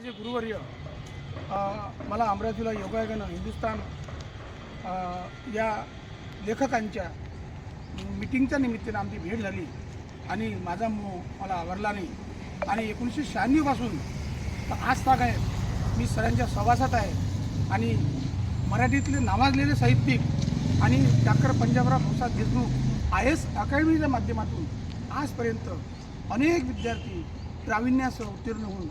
माझे गुरुवर्य मला अमरावतीला योगायोगानं हिंदुस्तान या लेखकांच्या मिटिंगच्या निमित्तानं आमची भेट झाली आणि माझा मोह मला आवडला नाही. आणि एकोणीसशे शहाण्णवपासून तर आज ताग आहे मी सरांच्या सहवासात आहे आणि मराठीतले नावाजलेले साहित्यिक आणि doctor Panjabrao Prasad Deshmukh I S अकॅडमीच्या माध्यमातून आजपर्यंत अनेक विद्यार्थी प्रावीण्यासह उत्तीर्ण होऊन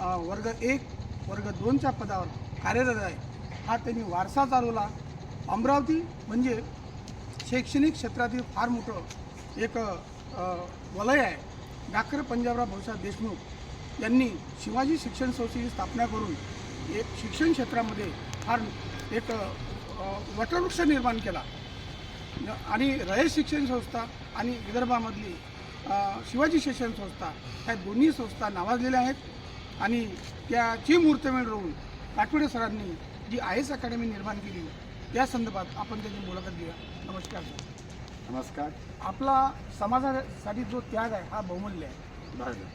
वर्ग एक वर्ग दोनच्या पदावर कार्यरत आहे. हा त्यांनी वारसा चालवला. अमरावती म्हणजे शैक्षणिक क्षेत्रातील फार मोठं एक वलय आहे. डॉक्टर पंजाबराव भाऊसाहेब देशमुख यांनी शिवाजी शिक्षण संस्थेची स्थापना करून एक शिक्षण क्षेत्रामध्ये फार एक वटवृक्ष निर्माण केला. आणि रयत शिक्षण संस्था आणि विदर्भामधली शिवाजी शिक्षण संस्था ह्या दोन्ही संस्था नावाजलेल्या आहेत. आणि त्याची मूर्तमेढ राहून काटोडे सरांनी जी आय एस अकॅडमी निर्माण केली त्या संदर्भात आपण त्याची मुलाखत घेऊया. नमस्कार सर. नमस्कार. आपला समाजासाठी जो त्याग आहे हा बहुमूल्य आहे.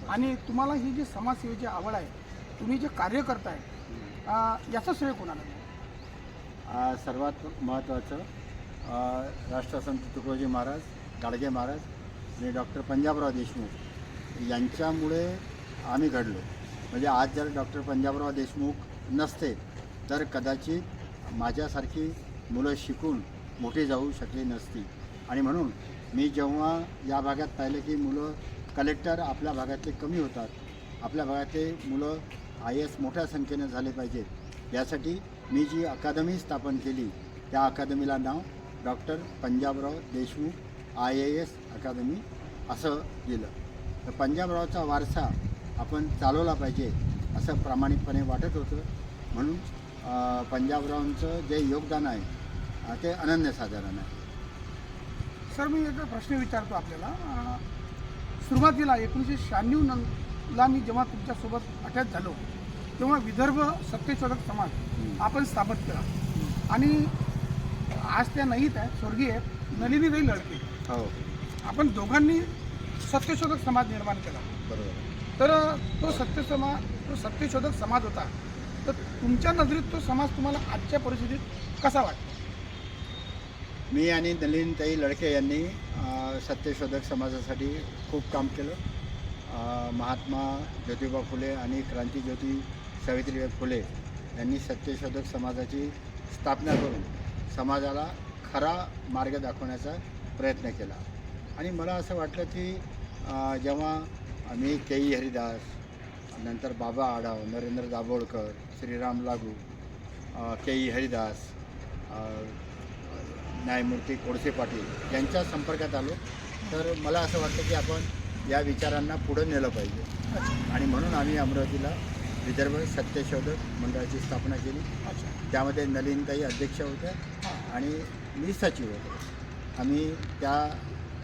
आणि तुम्हाला ही जी समाजसेवेची आवड आहे तुम्ही जे कार्य करताय याचं श्रेय कोणाला सर्वात महत्त्वाचं राष्ट्रसंत तुकडोजी महाराज गाडगे महाराज आणि डॉक्टर पंजाबराव देशमुख यांच्यामुळे आम्ही घडलो. म्हणजे आज जर डॉक्टर पंजाबराव देशमुख नसते तर कदाचित माझ्यासारखी मुलं शिकून मोठी जाऊ शकली नसती. आणि म्हणून मी जेव्हा या भागात पाहिलं की मुलं कलेक्टर आपल्या भागातले कमी होतात आपल्या भागातले मुलं आय एस मोठ्या संख्येनं झाले पाहिजेत. यासाठी मी जी अकादमी स्थापन केली त्या अकादमीला नाव doctor Panjabrao Deshmukh I A S अकादमी असं दिलं तर पंजाबरावचा वारसा आपण चालवला पाहिजे असं प्रामाणिकपणे वाटत होतं. म्हणून पंजाबरावांचं जे योगदान आहे ते अनन्यसाधारण आहे. सर मी एक प्रश्न विचारतो आपल्याला. सुरुवातीला एकोणीसशे शहाण्णव नंतरला मी जेव्हा तुमच्यासोबत अटॅच झालो तेव्हा विदर्भ सत्यशोधक समाज आपण स्थापित केला. आणि आज त्या नाहीत आहे स्वर्गीय आहेत नलिनी नाही लडके. हो. आपण दोघांनी सत्यशोधक समाज निर्माण केला. बरोबर. तर तो सत्य समाज तो सत्यशोधक समाज होता. तर तुमच्या नजरेत तो समाज तुम्हाला आजच्या परिस्थितीत कसा वाटतो? मी आणि नलिनताई लडके यांनी सत्यशोधक समाजासाठी खूप काम केलं. महात्मा ज्योतिबा फुले आणि क्रांतीज्योती सावित्रीबाई फुले यांनी सत्यशोधक समाजाची स्थापना करून समाजाला खरा मार्ग दाखवण्याचा प्रयत्न केला. आणि मला असं वाटलं की जेव्हा आम्ही केई हरिदास नंतर बाबा आढाव नरेंद्र दाभोळकर श्रीराम लागू के केई हरिदास न्यायमूर्ती कोडसे पाटील यांच्या संपर्कात आलो. तर मला असं वाटतं की आपण या विचारांना पुढं नेलं पाहिजे. आणि म्हणून आम्ही अमरावतीला विदर्भ सत्यशोधक मंडळाची स्थापना केली. त्यामध्ये नलिनताई अध्यक्ष होत्या आणि मी सचिव होतो. आम्ही त्या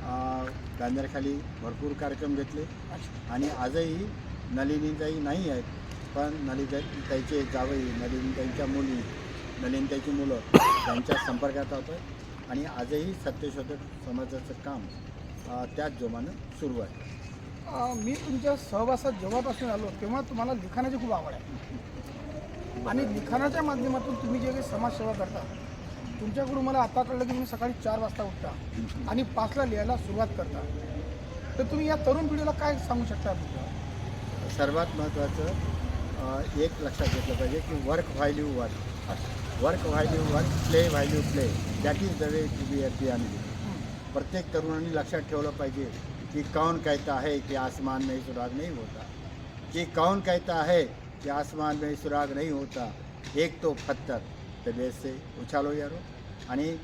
अं, बॅनरखाली भरपूर कार्यक्रम घेतले. आणि आजही नलिनीताई नाही आहेत पण नलिताईचे जावई नलिनीताईच्या मुली नलिनीताईची मुलं त्यांच्या संपर्कात आहोत आणि आजही सत्यशोधक समाजाचं काम त्याच जोमानं सुरू आहे. मी तुमच्या सहवासात जेव्हापासून आलो तेव्हा तुम्हाला लिखाणाची खूप आवड आहे. आणि लिखाणाच्या माध्यमातून तुम्ही जे काही समाजसेवा करता तुमच्याकडून मला आता कळलं की तुम्ही सकाळी चार वाजता उठता आणि पाचला लिहायला सुरुवात करता. तर तुम्ही या तरुण पिढीला काय सांगू शकता सर्वात महत्त्वाचं एक लक्षात घेतलं पाहिजे की work value work work value work play value play that is the way to be F B आम्ही प्रत्येक तरुणांनी लक्षात ठेवलं पाहिजे कि कौन कहता है कि आसमान में सुराग नहीं होता. कि कौन कहता है कि आसमान में सुराग नहीं होता. एक तो पत्थर तबीयत से उछालो यारो. आणि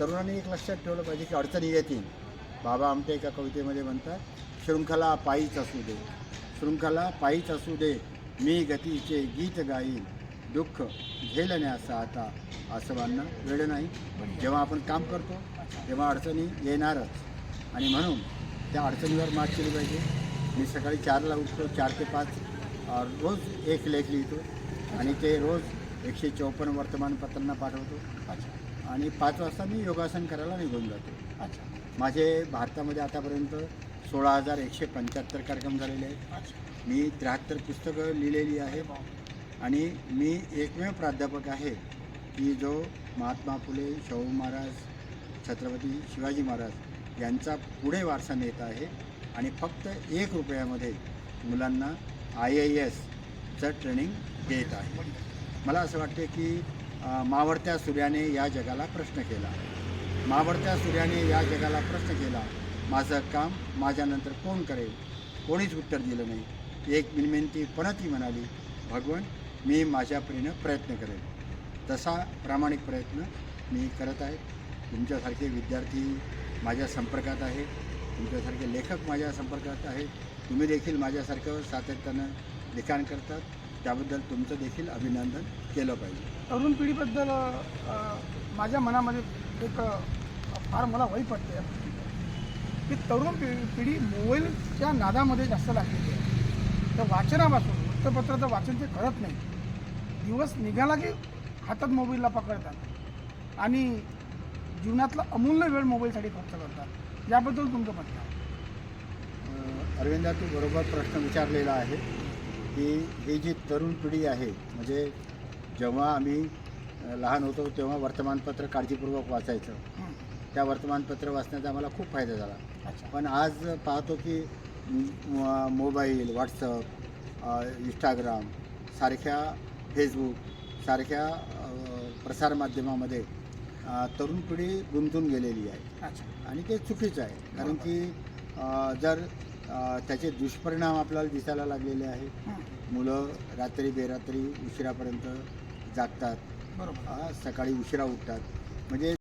तरुणांनी एक लक्षात ठेवलं पाहिजे की अडचणी येतील. बाबा आमटे एका कवितेमध्ये म्हणतात शृंखला पायीच असू दे. शृंखला पायीच असू दे. मी गतीचे गीत गाईन. दुःख झेलण्याचा आता आसवांना वेळ नाही. जेव्हा आपण काम करतो तेव्हा अडचणी येणारच. आणि म्हणून त्या अडचणीवर मात केली पाहिजे. मी सकाळी चारला उठतो. चार ते पाच रोज एक लेख लिहितो. आणि ते रोज एकशे चौपन्न वर्तमानपत्रांना पाठवतो. अच्छा. आणि पाच वाजता मी योगासन करायला निघून जातो. अच्छा. माझे भारतामध्ये आतापर्यंत सोळा हजार एकशे पंच्याहत्तर कार्यक्रम झालेले आहेत. मी त्र्याहत्तर पुस्तकं लिहिलेली आहेत. आणि मी एकमेव प्राध्यापक आहे की जो महात्मा फुले शाहू महाराज छत्रपती शिवाजी महाराज यांचा पुढे वारसा नेत आहे. आणि फक्त एक रुपयामध्ये मुलांना आय आय एसचं ट्रेनिंग देत आहे. मला असं वाटते की मावळत्या सूर्याने या जगाला प्रश्न केला. मावळत्या सूर्याने या जगाला प्रश्न केला. माझं काम माझ्यानंतर कोण करेल? कोणीच उत्तर दिलं नाही. एक मिनमिनती पणती म्हणाली भगवान मी माझ्या परीनं प्रयत्न करेन. तसा प्रामाणिक प्रयत्न मी करत आहे. तुमच्यासारखे विद्यार्थी माझ्या संपर्कात आहे. तुमच्यासारखे लेखक माझ्या संपर्कात आहेत तुम्ही देखील माझ्यासारखं सातत्यानं लिखाण करतात. त्याबद्दल तुमचं देखील अभिनंदन केलं पाहिजे. तरुण पिढीबद्दल माझ्या मनामध्ये एक फार मला वाईट वाटते की तरुण पिढी पिढी मोबाईलच्या नादामध्ये जास्त लागलेली आहे. तर वाचनापासून वृत्तपत्राचं वाचन ते करत नाही. दिवस निघाला की हातात मोबाईलला पकडतात. आणि जीवनातला अमूल्य वेळ मोबाईलसाठी खर्च करतात. याबद्दल तुमचं अ, अरविंदा तू बरोबर प्रश्न विचारलेला आहे. की ही जी तरुण पिढी आहे म्हणजे जेव्हा आम्ही लहान होतो तेव्हा वर्तमानपत्र काळजीपूर्वक वाचायचं. त्या वर्तमानपत्र वाचण्याचा आम्हाला खूप फायदा झाला. पण आज पाहतो की मोबाईल व्हॉट्सअप इंस्टाग्राम सारख्या फेसबुक सारख्या प्रसारमाध्यमामध्ये तरुण पिढी गुंतून गेलेली आहे. आणि ते चुकीचं आहे. कारण की जर त्याचे दुष्परिणाम आपल्याला दिसायला लागलेले आहे हं. मुलं रात्री बेरात्री उशिरापर्यंत जागतात. सकाळी उशिरा उठतात. म्हणजे